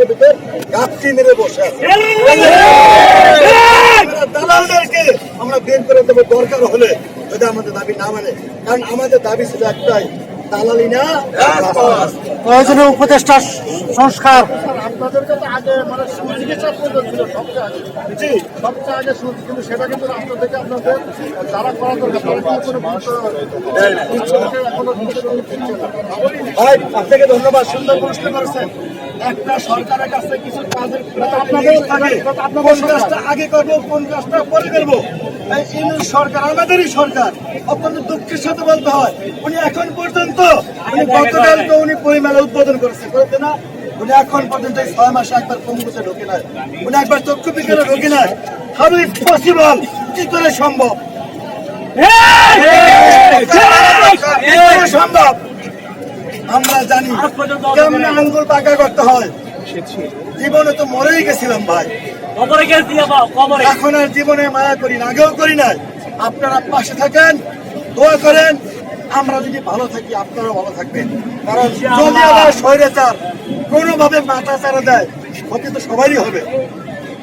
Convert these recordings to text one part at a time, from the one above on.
ভিতর ঘাপটি মেরে বসে আছে। দালালদেরকে আমরা বের করে দেবো দরকার হলে যদি আমাদের দাবি না মানে। কারণ আমাদের দাবি ছিল একটাই দালালি না প্রয়োজনীয় উপদেষ্টা সংস্কার। আপনাদের কাছে আগে মানে সুচিকিৎসা প্রয়োজন ছিল সবচেয়ে আগে। জি। সবচেয়ে আগে সুচ কিন্তু সেটা কিন্তু রাষ্ট্র থেকে আপনাদের যারা করা দরকার তারা কিন্তু কোনো আপনাকে ধন্যবাদ সুন্দর প্রশ্ন করেছেন। একটা সরকারের কাছে কিছু কাজের কোন কাজটা আগে করব কোন কাজটা পরে করব এই সরকার আমাদেরই সরকার অত্যন্ত দুঃখের সাথে বলতে হয় উনি এখন পর্যন্ত উনি গতকালকে উনি পরিমেলা উদ্বোধন করেছে করেছে না উনি এখন পর্যন্ত এই ছয় মাসে একবার কম্বুতে ঢোকে নাই উনি একবার চক্ষু বিজ্ঞানে ঢোকে নাই হাউ ইট পসিবল কি করে সম্ভব সম্ভব আমরা জানি কেমন আঙ্গুল পাকা করতে হয়। জীবনে তো মরেই গেছিলাম ভাই। এখন আর জীবনে মায়া করি না আগেও করি না আপনারা পাশে থাকেন দোয়া করেন। আমরা যদি ভালো থাকি আপনারাও ভালো থাকবেন। কারণ যদি আবার স্বৈরাচার কোনোভাবে মাথা চারা দেয় ক্ষতি তো সবারই হবে।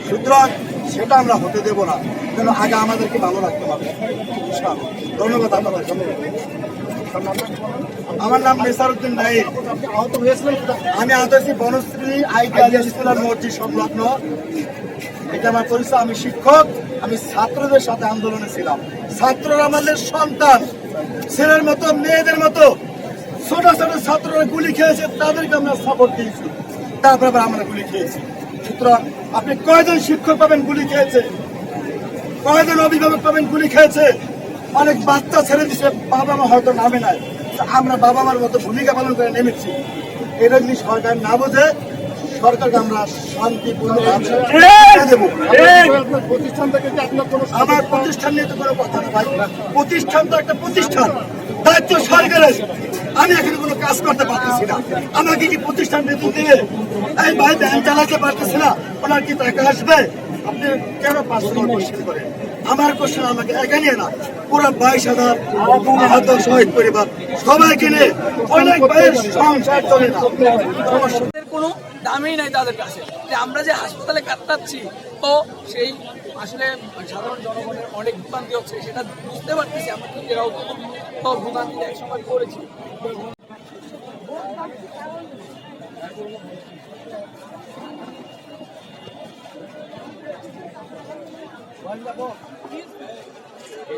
সুতরাং সেটা আমরা হতে দেব না। কেন আগে আমাদেরকে ভালো রাখতে হবে। ধন্যবাদ আপনাদের। আমার নাম নেসারউদ্দিন নাইক আহত হয়েছিলেন? আমি আদর্শী বনশ্রী আইডিয়াল স্কুলের সংলগ্ন। এটা আমার পরিচয়, আমি শিক্ষক, আমি ছাত্রদের সাথে আন্দোলনে ছিলাম। ছাত্ররা আমাদের সন্তান, ছেলের মতো, মেয়েদের মতো। ছোট ছোট ছাত্ররা গুলি খেয়েছে, তাদেরকে আমরা সাপোর্ট দিয়েছি। তারপর আবার আমরা গুলি খেয়েছি। সুতরাং আপনি কয়জন শিক্ষক পাবেন গুলি খেয়েছে? কয়জন অভিভাবক পাবেন গুলি খেয়েছে? অনেক বাচ্চা ছেড়ে দিচ্ছে বাবা মা হয়তো নামে নাই। আমরা বাবা মার মতো ভূমিকা পালন করে নেমেছি। এটা যদি সরকার না বোঝে সরকারকে আমরা শান্তিপূর্ণ দেবো। প্রতিষ্ঠান থেকে আমার প্রতিষ্ঠান নিয়ে তো কোনো কথা না ভাই। প্রতিষ্ঠান তো একটা প্রতিষ্ঠান। দায়িত্ব সরকারের। আমি এখানে কোনো কাজ করতে পারতেছি না। আমাকে কি প্রতিষ্ঠান বেতন দিবে এই ভাই ব্যাংক চালাতে পারতেছি না? ওনার কি টাকা আসবে? আপনি কেন কোশ্চেন করেন? আমার কোশ্চেন আমাকে একা নিয়ে না, পুরো বাইশ হাজার আহত শহীদ পরিবার সবাইকে নিয়ে অনেক ভাইয়ের সংসার চলে না। কোনো দামই নাই তাদের কাছে। যে আমরা যে হাসপাতালে কাটাচ্ছি তো সেই আসলে সাধারণ জনগণের অনেক ভোগান্তি হচ্ছে, সেটা বুঝতে পারতেছি আমরা নিজেরাও তো ভোগান্তি এক সময় করেছি।